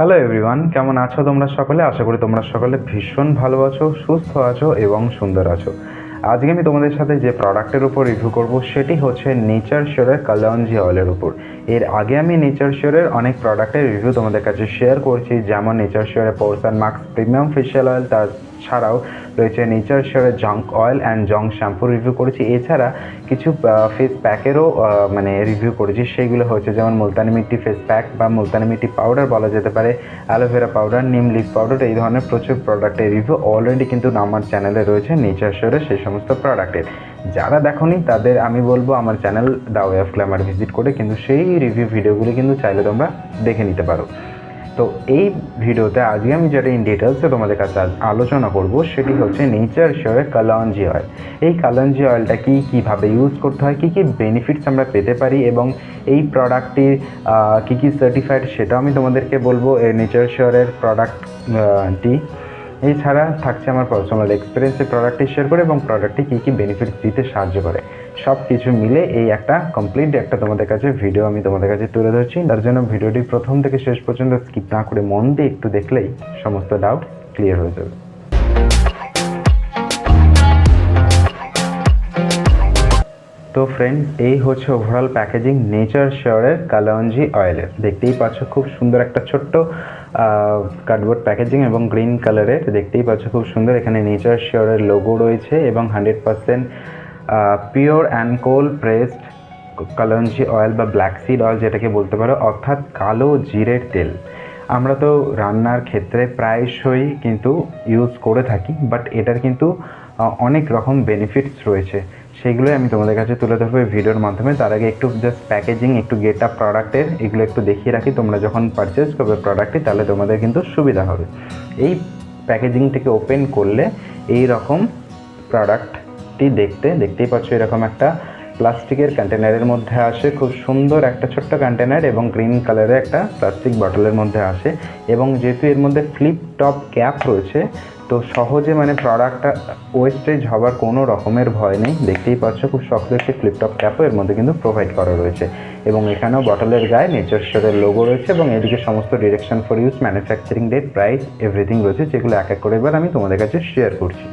Hello everyone কেমন আছো তোমরা সকলে? আশা করি তোমরা সকলে ভীষণ ভালো আছো, সুস্থ আছো এবং সুন্দর আছো। আজকে আমি তোমাদের সাথে যে প্রোডাক্টের উপর রিভিউ করব, সেটি হচ্ছে নেচার শিওরের কালাঞ্জি অয়েলের উপর। এর আগে আমি নেচার শিওরের অনেক প্রোডাক্টের রিভিউ তোমাদের কাছে শেয়ার করছি, যেমন নেচার শিওরের পোর্সান মার্কস প্রিমিয়াম ফেশিয়াল অয়েল তাছাড়াও রয়েছে নেচার শিওরের জঙ্ক oil and junk shampoo review করেছি। এছাড়া কিছু ফেস প্যাকেরও মানে রিভিউ করেছি। সেইগুলো হচ্ছে যেমন মুলতানি মিট্টি ফেস প্যাক বা মুলতানি মিট্টি পাউডার বলা যেতে পারে। Aloe vera powder neem leaf powder এই ধরনের প্রচুর প্রোডাক্টের রিভিউ অলরেডি কিন্তু আমার চ্যানেলে রয়েছে নেচার শিওরের সেই সমস্ত প্রোডাক্টের যারা দেখোনি, তাদের আমি বলব আমার channel the way of glamour visit করে, কিন্তু সেই রিভিউ ভিডিওগুলি কিন্তু চাইলে তোমরা দেখে নিতে পারো। তো এই ভিডিওতে আজকে আমি যেটা ইন ডিটেলসে তোমাদের কাছে আলোচনা করব, সেটি হচ্ছে নেচার শিওরের কালাঞ্জি অয়েল এই কালাঞ্জি অয়েলটা কী কীভাবে ইউজ করতে হয়, কী কী বেনিফিটস আমরা পেতে পারি এবং এই প্রোডাক্টটির কী কী সার্টিফাইড সেটাও আমি তোমাদেরকে বলব, এই নেচার শিওরের প্রোডাক্টটি এছাড়া থাকছে আমার পার্সোনাল এক্সপিরিয়েন্স প্রোডাক্টটি শেয়ার করে এবং প্রোডাক্টটি কী কী বেনিফিট দিতে সাহায্য করে। সব কিছু মিলে এই একটা কমপ্লিট একটা তোমাদের কাছে ভিডিও আমি তোমাদের কাছে তুলে ধরছি। তার জন্য ভিডিওটি প্রথম থেকে শেষ পর্যন্ত স্কিপ না করে মন দিয়ে একটু দেখলেই সমস্ত ডাউট ক্লিয়ার হয়ে যাবে। তো ফ্রেন্ড এই হচ্ছে ওভারঅল প্যাকেজিং নেচার শিওরের কালাঞ্জি অয়েলের দেখতেই পাচ্ছ খুব সুন্দর একটা ছোট্ট কার্ডবোর্ড প্যাকেজিং এবং গ্রিন কালারের দেখতেই পাচ্ছ খুব সুন্দর। এখানে নেচার শিওরের লোগো রয়েছে এবং hundred percent pure and cold pressed kalonji oil বা ব্ল্যাক সিড অয়েল যেটাকে বলতে পারো, অর্থাৎ কালো জিরের তেল। আমরা তো রান্নার ক্ষেত্রে প্রায়শই কিন্তু ইউজ করে থাকি বাট এটার কিন্তু অনেক রকম বেনিফিটস রয়েছে। সেগুলোই আমি তোমাদের কাছে তুলে ধরবো এই ভিডিওর মাধ্যমে। তার আগে একটু জাস্ট প্যাকেজিং একটু গেট আপ প্রোডাক্টের এগুলো একটু দেখিয়ে রাখি। তোমরা যখন পারচেস করবে প্রোডাক্টটি তাহলে তোমাদের কিন্তু সুবিধা হবে। এই প্যাকেজিংটিকে ওপেন করলে এই রকম প্রোডাক্টটি দেখতে, দেখতেই পাচ্ছ এরকম একটা প্লাস্টিকের কন্টেনারের মধ্যে আসে। খুব সুন্দর একটা ছোট্ট কন্টেনার এবং গ্রিন কালারের একটা প্লাস্টিক বটলের মধ্যে আসে। এবং যেহেতু এর মধ্যে ফ্লিপ টপ ক্যাপ রয়েছে তো সহজে মানে প্রোডাক্টটা ওয়েস্টেজ হবার কোনো রকমের ভয় নেই। দেখতেই পাচ্ছ খুব শক্ত একটি ফ্লিপ টপ ক্যাপও এর মধ্যে কিন্তু প্রোভাইড করা রয়েছে। এবং এখানেও বটলের গায়ে নেচার স্টোরের লোগো রয়েছে এবং এদিকে সমস্ত direction for use manufacturing date price everything রয়েছে যেগুলো এক এক করে এবার আমি তোমাদের কাছে শেয়ার করছি।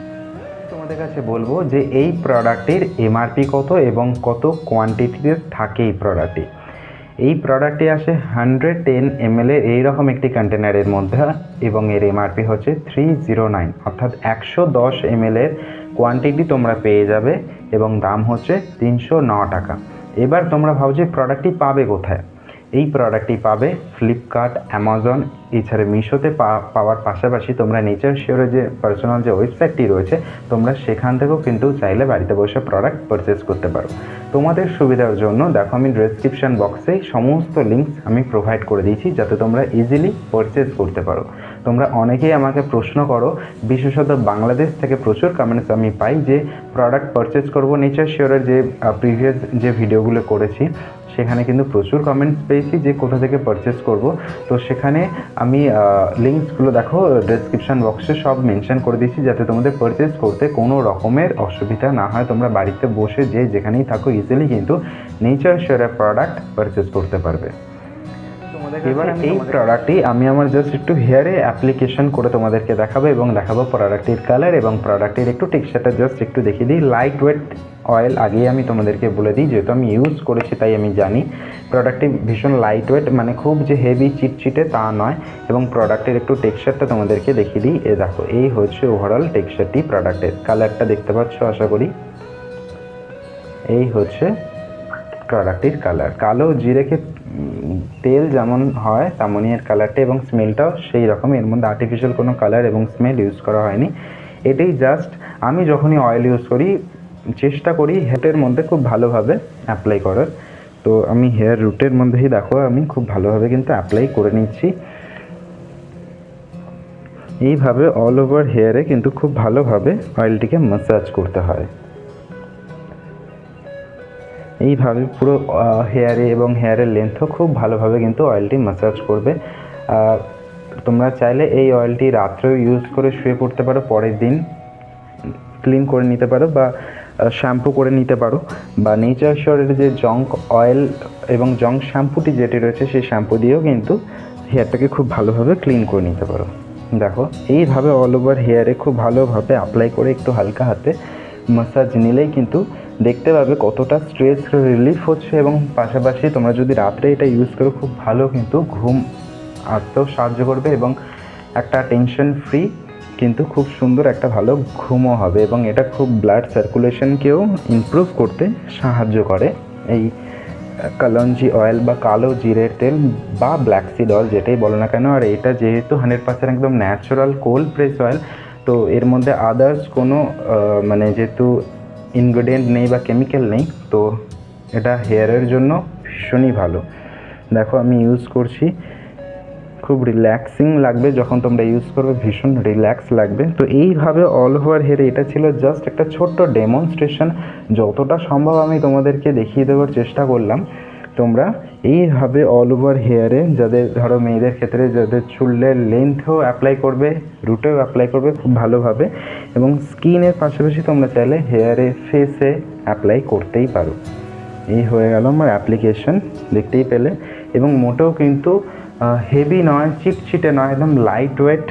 তোমাদের কাছে বলব যে এই প্রোডাক্টের এমআরপি কত এবং কত কোয়ান্টিটিতে থাকে এই প্রোডাক্টটি এই প্রোডাক্টটি আসে হান্ড্রেড টেন এমএল এর এইরকম একটি কন্টেনারের মধ্যে এবং এর এমআরপি হচ্ছে থ্রি জিরো নাইন অর্থাৎ একশো দশ এমএল এর কোয়ান্টিটি তোমরা পেয়ে যাবে এবং দাম হচ্ছে তিনশো ন টাকা। এবার তোমরা ভাবছ প্রোডাক্টটি পাবে কোথায়? এই প্রোডাক্টটি পাবে ফ্লিপকার্ট অ্যামাজন এছাড়া মিশোতে পাওয়ার পাশাপাশি তোমরা নেচার শিওরের যে পার্সোনাল যে ওয়েবসাইটটি রয়েছে, তোমরা সেখান থেকেও কিন্তু চাইলে বাড়িতে বসে প্রোডাক্ট পারচেস করতে পারো। তোমাদের সুবিধার জন্য দেখো আমি ডেসক্রিপশন বক্সে সমস্ত লিঙ্কস আমি প্রোভাইড করে দিয়েছি, যাতে তোমরা ইজিলি পারচেস করতে পারো। তোমরা অনেকেই আমাকে প্রশ্ন করো, বিশেষত বাংলাদেশ থেকে প্রচুর কমেন্টস আমি পাই যে প্রোডাক্ট পারচেস করব নেচার শিওরের যে প্রিভিয়াস যে ভিডিওগুলো করেছি সেখানে কিন্তু প্রচুর কমেন্টস পেয়েছি যে কোথা থেকে পারচেস করব। তো সেখানে আমি লিঙ্কসগুলো দেখো ডেসক্রিপশন বক্সে সব মেনশন করে দিয়েছি যাতে তোমাদের পারচেস করতে কোনো রকমের অসুবিধা না হয়। তোমরা বাড়িতে বসে যে যেখানেই থাকো ইজিলি কিন্তু নেচার শেয়ারের প্রোডাক্ট পারচেস করতে পারবে। এবার এই প্রোডাক্টটি আমি আমার জাস্ট একটু হেয়ারে অ্যাপ্লিকেশন করে তোমাদেরকে দেখাবো এবং দেখাবো প্রোডাক্টটির কালার এবং প্রোডাক্টের একটু টেক্সচারটা জাস্ট একটু দেখিয়ে দিই। লাইট ওয়েট অয়েল আগেই আমি তোমাদেরকে বলে দিই যেহেতু আমি ইউজ করেছি তাই আমি জানি। প্রোডাক্টটি ভীষণ লাইট ওয়েট মানে খুব যে হেভি চিটচিটে তা নয় এবং প্রোডাক্টের একটু টেক্সচারটা তোমাদেরকে দেখিয়ে দিই। এ দেখো এই হচ্ছে ওভারঅল টেক্সচারটি প্রোডাক্টের কালারটা দেখতে পাচ্ছ আশা করি? এই হচ্ছে প্রোডাক্টটির কালার কালো জিরেকে তেল যেমন হয়, তেমনই এর কালারটা এবং স্মেলটাও সেই রকম এর মধ্যে আর্টিফিশিয়াল কোনো কালার এবং স্মেল ইউজ করা হয়নি। এটাই জাস্ট আমি যখনই অয়েল ইউজ করি, চেষ্টা করি হেয়ারের মধ্যে খুব ভালোভাবে অ্যাপ্লাই করার। তো আমি হেয়ার রুটের মধ্যেই দেখো, আমি খুব ভালোভাবে কিন্তু অ্যাপ্লাই করে নিচ্ছি। এইভাবে অল ওভার হেয়ারে কিন্তু খুব ভালোভাবে অয়েলটিকে ম্যাসাজ করতে হয়। এইভাবে পুরো হেয়ারে এবং হেয়ারের লেন্থও খুব ভালোভাবে কিন্তু অয়েলটি ম্যাসাজ করবে। আর তোমরা চাইলে এই অয়েলটি রাত্রেও ইউজ করে শুয়ে পড়তে পারো, পরের দিন ক্লিন করে নিতে পারো বা শ্যাম্পু করে নিতে পারো। বা নেচার শিওরের যে জঙ্ক অয়েল এবং জঙ্ক শ্যাম্পুটি যেটি রয়েছে, সেই শ্যাম্পু দিয়েও কিন্তু হেয়ারটাকে খুব ভালোভাবে ক্লিন করে নিতে পারো। দেখো, এইভাবে অল ওভার হেয়ারে খুব ভালোভাবে অ্যাপ্লাই করে একটু হালকা হাতে মাসাজ নিলেই কিন্তু দেখতে পাবে কতটা স্ট্রেস রিলিফ হচ্ছে এবং পাশাপাশি তোমরা যদি রাত্রে এটা ইউজ করো, খুব ভালো কিন্তু ঘুম আসতেও সাহায্য করবে এবং একটা টেনশন ফ্রি কিন্তু খুব সুন্দর একটা ভালো ঘুমও হবে এবং এটা খুব ব্লাড সার্কুলেশনকেও ইমপ্রুভ করতে সাহায্য করে। এই কালঞ্জি অয়েল বা কালো জিরের তেল বা ব্ল্যাক সিড অয়েল যেটাই বলো না কেন, আর এটা যেহেতু হান্ড্রেড পার্সেন্ট একদম ন্যাচারাল কোল্ড প্রেস অয়েল তো এর মধ্যে আদার্স কোনো মানে যেহেতু ইনগ্রেডিয়েন্ট নেই বা কেমিক্যাল নেই, তো এটা হেয়ারের জন্য ভীষণই ভালো। দেখো আমি ইউজ করছি, খুব রিল্যাক্সিং লাগবে যখন তোমরা ইউজ করবে, ভীষণ রিল্যাক্স লাগবে। তো এইভাবে অল ওভার হেয়ারে এটা ছিল জাস্ট একটা ছোট্ট ডেমনস্ট্রেশন যতটা সম্ভব আমি তোমাদেরকে দেখিয়ে দেওয়ার চেষ্টা করলাম। তোমরা এইভাবে অল ওভার হেয়ারে যাদের ধরো মেয়েদের ক্ষেত্রে যাদের চুলের লেন্থেও অ্যাপ্লাই করবে রুটেও অ্যাপ্লাই করবে খুব ভালোভাবে এবং স্কিনের পাশাপাশি তোমরা চাইলে হেয়ারে ফেসে অ্যাপ্লাই করতেই পারো। এই হয়ে গেল আমার অ্যাপ্লিকেশন দেখতেই পেলে। এবং মোটেও কিন্তু হেভি নয়, চিটচিটে নয়, একদম lightweight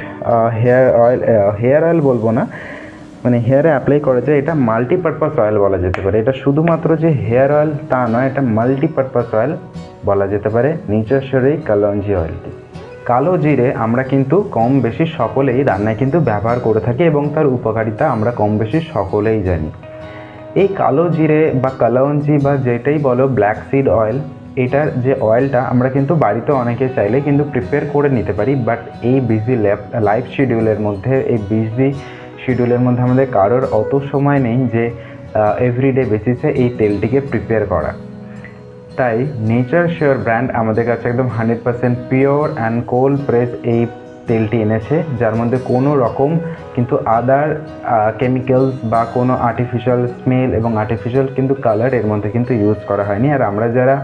hair oil hair oil বলব না। মানে হেয়ারে অ্যাপ্লাই করা যায় এটা মাল্টিপারপাস অয়েল বলা যেতে পারে। এটা শুধুমাত্র যে হেয়ার অয়েল তা নয়, এটা মাল্টিপারপাস অয়েল বলা যেতে পারে নিজস্বর এই কালঞ্জি অয়েলটি কালো জিরে আমরা কিন্তু কম বেশি সকলেই রান্নায় কিন্তু ব্যবহার করে থাকি এবং তার উপকারিতা আমরা কম বেশি সকলেই জানি। এই কালো জিরে বা কালাউঞ্জি বা যেটাই বলো ব্ল্যাক সিড অয়েল এটার যে অয়েলটা আমরা কিন্তু বাড়িতে অনেকে চাইলে কিন্তু প্রিপেয়ার করে নিতে পারি বাট এই বিজি লাইফ শিডিউলের মধ্যে, এই বিজি শিডিউলের মধ্যে আমাদের কারোর অত সময় নেই যে এভরিডে বেসিসে এই তেলটিকে প্রিপেয়ার করা। তাই নেচার শিওর ব্র্যান্ড আমাদের কাছে একদম hundred percent pure and cold press এই তেলটি এনেছে, যার মধ্যে কোনো রকম কিন্তু আদার কেমিক্যালস বা কোনো আর্টিফিশিয়াল স্মেল এবং আর্টিফিশিয়াল কিন্তু কালারের মধ্যে কিন্তু ইউজ করা হয়নি। আর আমরা যারা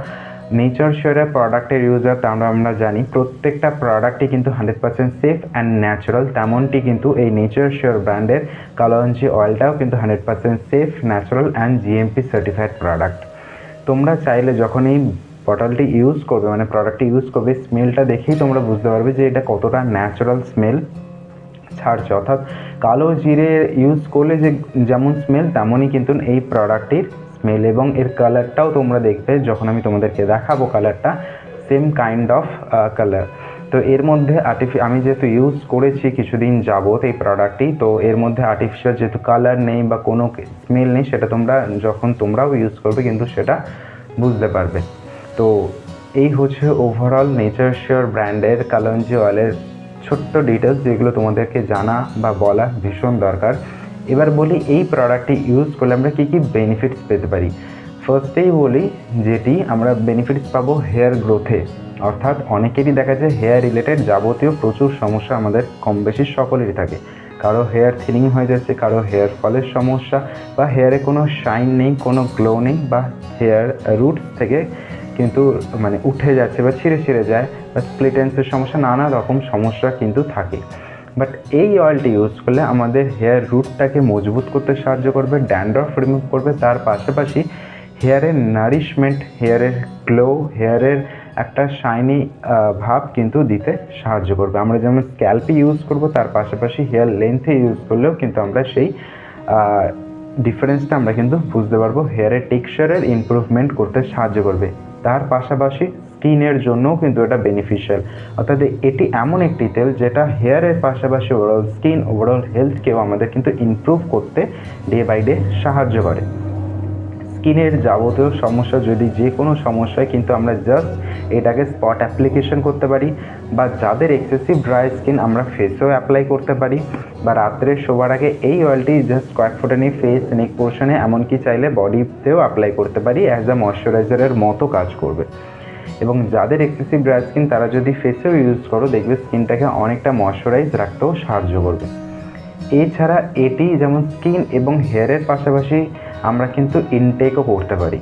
নেচার শিওরের প্রোডাক্টের ইউজার তা আমরা জানি, প্রত্যেকটা প্রোডাক্টই কিন্তু hundred percent safe and natural তেমনটি কিন্তু এই নেচার শিওর ব্র্যান্ডের কালঞ্জি অয়েলটাও কিন্তু hundred percent safe natural and GMP certified product তোমরা চাইলে যখন এই বটলটি ইউজ করবে মানে প্রোডাক্টটি ইউজ করবে স্মেলটা দেখেই তোমরা বুঝতে পারবে যে এটা কতটা ন্যাচারাল স্মেল ছাড়ছে। অর্থাৎ কালো জিরে ইউজ করলে যে যেমন স্মেল তেমনই কিন্তু এই প্রোডাক্টটির স্মেল এবং এর কালারটাও তোমরা দেখবে যখন আমি তোমাদেরকে দেখাবো কালারটা সেম কাইন্ড অফ কালার তো এর মধ্যে আর্টিফি আমি যেহেতু ইউজ করেছি কিছুদিন যাবত এই প্রোডাক্টটি তো এর মধ্যে আর্টিফিশিয়াল যেহেতু কালার নেই বা কোনো স্মেল নেই, সেটা তোমরা যখন তোমরাও ইউজ করবে কিন্তু সেটা বুঝতে পারবে। তো এই হচ্ছে ওভারঅল নেচার শিওর ব্র্যান্ডের কালঞ্জি অয়েলের ছোট্ট ডিটেলস যেগুলো তোমাদেরকে জানা বা বলা ভীষণ দরকার। এবার বলি এই প্রোডাক্টটি ইউজ করলে আমরা কী কী বেনিফিটস পেতে পারি? ফার্স্টেই বলি যেটি আমরা বেনিফিটস পাবো হেয়ার গ্রোথে অর্থাৎ অনেকেরই দেখা যায় হেয়ার রিলেটেড যাবতীয় প্রচুর সমস্যা আমাদের কম বেশি সকলেরই থাকে। কারও হেয়ার থিনিং হয়ে যাচ্ছে, কারও হেয়ার ফলের সমস্যা বা হেয়ারে কোনো শাইন নেই, কোনো গ্লো নেই বা হেয়ার রুট থেকে কিন্তু মানে উঠে যাচ্ছে বা ছিঁড়ে ছিঁড়ে যায় বা স্প্লিটেন্সের সমস্যা, নানা রকম সমস্যা কিন্তু থাকে। বাট এই অয়েলটি ইউজ করলে আমাদের হেয়ার রুটটাকে মজবুত করতে সাহায্য করবে ড্যান্ড্রফ রিমুভ করবে। তার পাশাপাশি হেয়ারের নারিশমেন্ট হেয়ারের গ্লো হেয়ারের একটা শাইনি ভাব কিন্তু দিতে সাহায্য করবে। আমরা যেমন স্ক্যাল্পে ইউজ করব, তার পাশাপাশি হেয়ার লেন্থে ইউজ করলেও কিন্তু আমরা সেই ডিফারেন্সটা আমরা কিন্তু বুঝতে পারব। হেয়ারের টেক্সচারের ইমপ্রুভমেন্ট করতে সাহায্য করবে। তার পাশাপাশি স্কিনের জন্যও কিন্তু এটা বেনিফিশিয়াল অর্থাৎ এটি এমন একটি তেল যেটা হেয়ারের পাশাপাশি ওভারঅল স্কিন ওভারঅল হেলথকেও আমাদের কিন্তু ইমপ্রুভ করতে ডে বাই ডে সাহায্য করে। স্কিনের যাবতীয় সমস্যা, যদি যে কোনো সমস্যায় কিন্তু আমরা জাস্ট এটাকে স্পট অ্যাপ্লিকেশন করতে পারি বা যাদের এক্সেসিভ ড্রাই স্কিন আমরা ফেসেও অ্যাপ্লাই করতে পারি বা রাত্রে শোবার আগে এই অয়েলটি জাস্ট কয়েক ফোটা নিয়ে ফেস নেক পোর্শনে এমনকি চাইলে বডিতেও অ্যাপ্লাই করতে পারি অ্যাজ আ ময়শ্চারাইজারের মতো কাজ করবে। এবং যাদের এক্সেসিভ ড্রাই স্কিন তারা যদি ফেসেও ইউজ করো, দেখবে স্কিনটাকে অনেকটা ময়শ্চারাইজ রাখতেও সাহায্য করবে। এছাড়া এটি যেমন স্কিন এবং হেয়ারের পাশাপাশি আমরা কিন্তু ইনটেকও করতে পারি,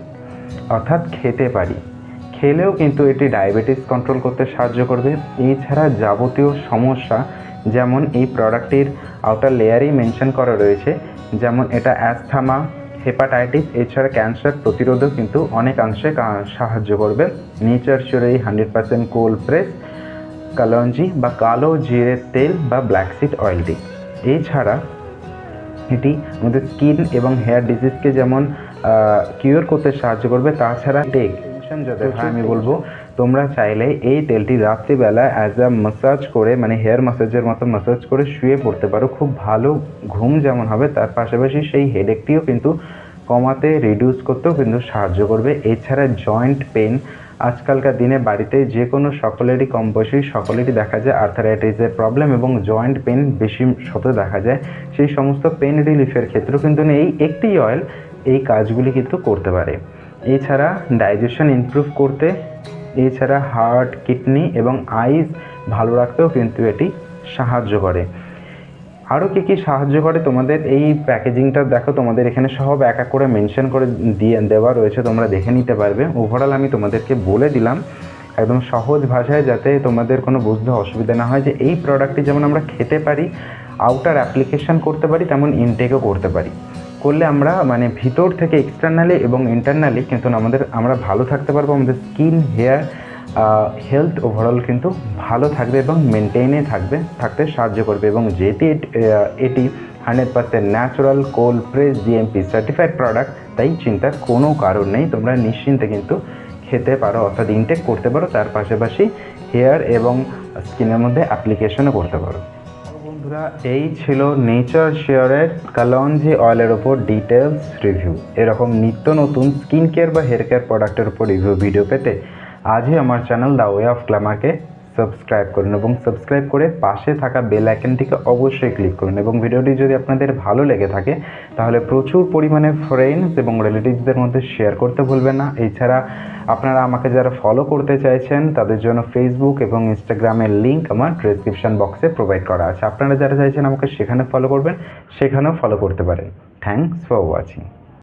অর্থাৎ খেতে পারি। খেলেও কিন্তু এটি ডায়াবেটিস কন্ট্রোল করতে সাহায্য করবে। এছাড়া যাবতীয় সমস্যা, যেমন এই প্রোডাক্টটির আউটার লেয়ারেই মেনশন করা রয়েছে, যেমন এটা অ্যাস্থা হেপাটাইটিস এছাড়া ক্যান্সার প্রতিরোধও কিন্তু অনেকাংশে সাহায্য করবে। নেচার এই hundred percent cold press kalonji বা কালো জিরের তেল বা ব্ল্যাক সিড অয়েলটি এছাড়া এটি আমাদের স্কিন এবং হেয়ার ডিজিজকে যেমন কিওর করতে সাহায্য করবে তাছাড়া টেক যাতে হয় আমি বলব তোমরা চাইলে এই তেলটি রাত্রিবেলা অ্যাজ আ মাসাজ করে মানে হেয়ার মাসাজের মতো মাসাজ করে শুয়ে পড়তে পারো। খুব ভালো ঘুম যেমন হবে তার পাশাপাশি সেই হেডেকটিও কিন্তু কমাতে রিডিউস করতেও কিন্তু সাহায্য করবে। এছাড়া জয়েন্ট পেন আজকালকার দিনে বাড়িতে যে কোনো সকলেরই কম বয়সী সকলেরই দেখা যায় আর্থারাইটিসের প্রবলেম এবং জয়েন্ট পেন বেশি শত দেখা যায়। সেই সমস্ত পেন রিলিফের ক্ষেত্রেও কিন্তু এই একটি অয়েল এই কাজগুলি কিন্তু করতে পারে। এছাড়া ডাইজেশন ইমপ্রুভ করতে, এছাড়া হার্ট কিডনি এবং আইস ভালো রাখতেও কিন্তু এটি সাহায্য করে। আরও কী কী সাহায্য করে? তোমাদের এই প্যাকেজিংটা দেখো, তোমাদের এখানে সব এক এক করে মেনশন করে দিয়ে, দেওয়া রয়েছে, তোমরা দেখে নিতে পারবে। ওভারঅল আমি তোমাদেরকে বলে দিলাম, একদম সহজ ভাষায় যাতে তোমাদের কোনো বুঝতে অসুবিধা না হয় যে এই প্রোডাক্টটি যেমন আমরা খেতে পারি আউটার অ্যাপ্লিকেশন করতে পারি, তেমন ইনটেকও করতে পারি। করলে আমরা মানে ভিতর থেকে এক্সটার্নালি এবং ইন্টারনালি কিন্তু আমাদের, আমরা ভালো থাকতে পারব, আমাদের স্কিন হেয়ার হেলথ ওভারঅল কিন্তু ভালো থাকবে এবং মেনটেনে থাকবে, থাকতে সাহায্য করবে এবং যেটি এট- hundred percent natural cold press GMP certified product তাই চিন্তার কোনো কারণ নেই, তোমরা নিশ্চিন্তে কিন্তু খেতে পারো, অর্থাৎ ইনটেক করতে পারো, তার পাশাপাশি হেয়ার এবং স্কিনের মধ্যে অ্যাপ্লিকেশনও করতে পারো। বন্ধুরা, এই ছিল নেচার শেয়ারের কালঞ্জি অয়েলের ওপর ডিটেলস রিভিউ এরকম নিত্য নতুন স্কিন কেয়ার বা হেয়ার কেয়ার প্রোডাক্টের উপর রিভিউ ভিডিও পেতে আজই আমার চ্যানেল দ্য ওয়ে অফ গ্ল্যামারকে সাবস্ক্রাইব করুন এবং সাবস্ক্রাইব করে পাশে থাকা বেল আইকনটিকে অবশ্যই ক্লিক করুন এবং ভিডিওটি যদি আপনাদের ভালো লেগে থাকে, তাহলে প্রচুর পরিমাণে ফ্রেন্ডস এবং রিলেটিভসদের মধ্যে শেয়ার করতে ভুলবেন না। এছাড়া আপনারা আমাকে যারা ফলো করতে চাইছেন, তাদের জন্য ফেসবুক এবং ইনস্টাগ্রামের লিঙ্ক আমার ডেসক্রিপশন বক্সে প্রোভাইড করা আছে। আপনারা যারা চাইছেন আমাকে সেখানে ফলো করবেন, সেখানেও ফলো করতে পারেন। Thanks for watching